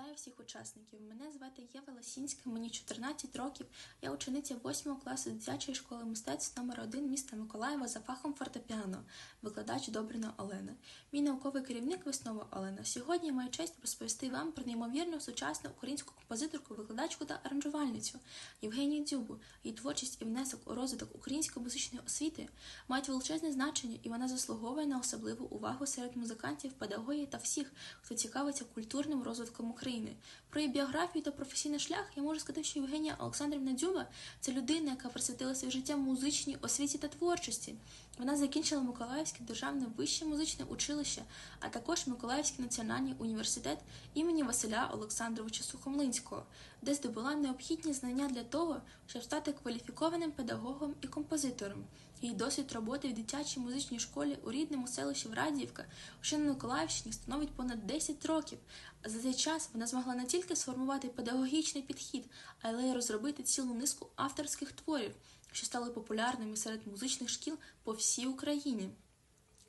Вітаю всіх учасників. Мене звати Єва Ласінська, мені 14 років. Я учениця 8 класу дитячої школи мистецтв номер 1 міста Миколаєва за фахом фортепіано, викладач Добрина Олена. Мій науковий керівник Веснова Олена. Сьогодні я маю честь розповісти вам про неймовірну сучасну українську композиторку, викладачку та аранжувальницю Євгенію Дзюбу. Її творчість і внесок у розвиток української музичної освіти мають величезне значення, і вона заслуговує на особливу увагу серед музикантів, педагогів та всіх, хто цікавиться культурним розвитком України. Про її біографію та професійний шлях я можу сказати, що Євгенія Олександрівна Дзюба це людина, яка присвятила своє життя музичній освіті та творчості. Вона закінчила Миколаївське державне вище музичне училище, а також Миколаївський національний університет імені Василя Олександровича Сухомлинського, де здобула необхідні знання для того, щоб стати кваліфікованим педагогом і композитором. Її досвід роботи в дитячій музичній школі у рідному селищі Врадіївка, що на Миколаївщині, становить понад 10 років. А за цей час вона змогла не тільки сформувати педагогічний підхід, але й розробити цілу низку авторських творів, що стали популярними серед музичних шкіл по всій Україні.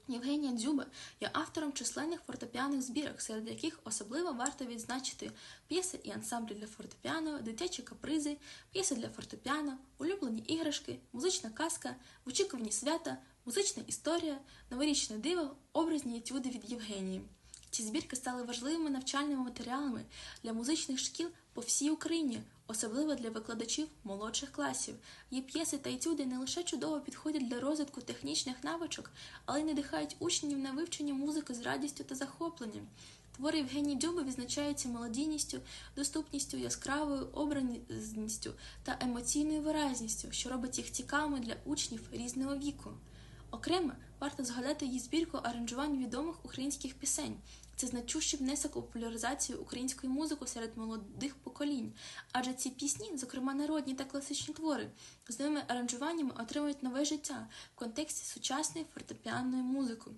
Євгенія Дзюба є автором численних фортепіаних збірок, серед яких особливо варто відзначити п'єси і ансамблі для фортепіано, дитячі капризи, п'єси для фортепіано, улюблені іграшки, музична казка, в очікуванні свята, музична історія, новорічне диво, образні етюди від Євгенії. Ці збірки стали важливими навчальними матеріалами для музичних шкіл по всій Україні, особливо для викладачів молодших класів. Її п'єси та етюди не лише чудово підходять для розвитку технічних навичок, але й надихають учнів на вивчення музики з радістю та захопленням. Твори Євгенії Дзюби відзначаються мелодійністю, доступністю, яскравою образністю та емоційною виразністю, що робить їх цікавими для учнів різного віку. Окремо варто згадати її збірку аранжувань відомих українських пісень. Це значущий внесок у популяризацію української музики серед молодих поколінь, адже ці пісні, зокрема народні та класичні твори, з новими аранжуваннями отримують нове життя в контексті сучасної фортепіанної музики.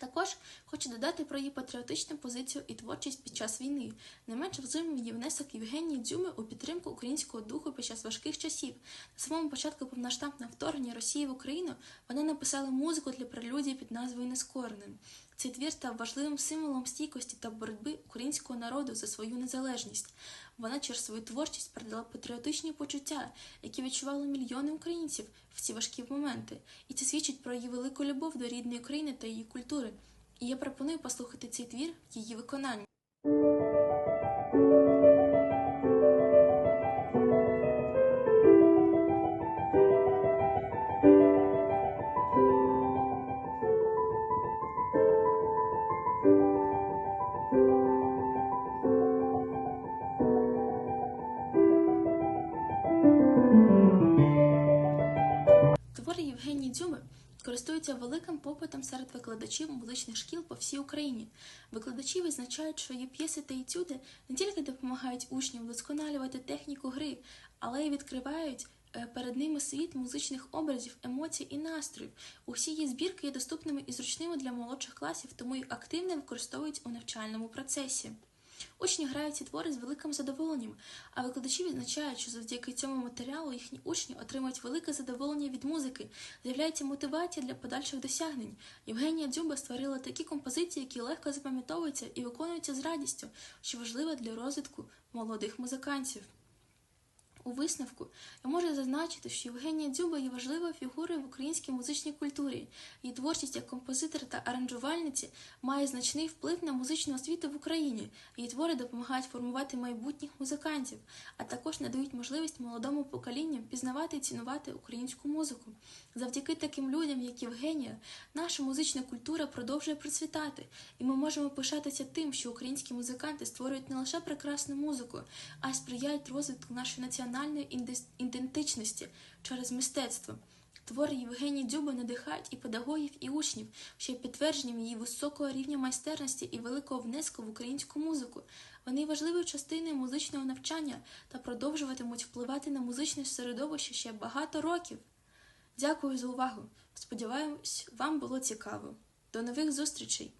Також хочу додати про її патріотичну позицію і творчість під час війни. Не менш взумів її внесок Євгенії Дзюми у підтримку українського духу під час важких часів. На самому початку повноштабного вторгнення Росії в Україну вона написала музику для прелюдії під назвою Нескореним. Цей твір став важливим символом стійкості та боротьби українського народу за свою незалежність. Вона через свою творчість передала патріотичні почуття, які відчували мільйони українців в ці важкі моменти, і це свідчить про її велику любов до рідної країни та її культури. І я пропоную послухати цей твір в її виконанні. Користуються великим попитом серед викладачів музичних шкіл по всій Україні. Викладачі визначають, що її п'єси та етюди не тільки допомагають учням вдосконалювати техніку гри, але й відкривають е, перед ними світ музичних образів, емоцій і настроїв. Усі її збірки є доступними і зручними для молодших класів, тому їх активно використовують у навчальному процесі. Учні грають ці твори з великим задоволенням, а викладачі відзначають, що завдяки цьому матеріалу їхні учні отримують велике задоволення від музики, з'являється мотивація для подальших досягнень. Євгенія Дзюба створила такі композиції, які легко запам'ятовуються і виконуються з радістю, що важливо для розвитку молодих музикантів. У висновку я можу зазначити, що Євгенія Дзюба є важливою фігурою в українській музичній культурі. Її творчість як композитора та аранжувальниці має значний вплив на музичну освіту в Україні. Її твори допомагають формувати майбутніх музикантів, а також надають можливість молодому поколінню пізнавати і цінувати українську музику. Завдяки таким людям, як Євгенія, наша музична культура продовжує процвітати, і ми можемо пишатися тим, що українські музиканти створюють не лише прекрасну музику, а й сприяють розвитку нашої національної ідентичності через мистецтво. Твори Євгенії Дзюби надихають і педагогів, і учнів, що є підтвердженням її високого рівня майстерності і великого внеску в українську музику. Вони важливою частиною музичного навчання та продовжуватимуть впливати на музичне середовище ще багато років. Дякую за увагу. Сподіваюсь, вам було цікаво. До нових зустрічей!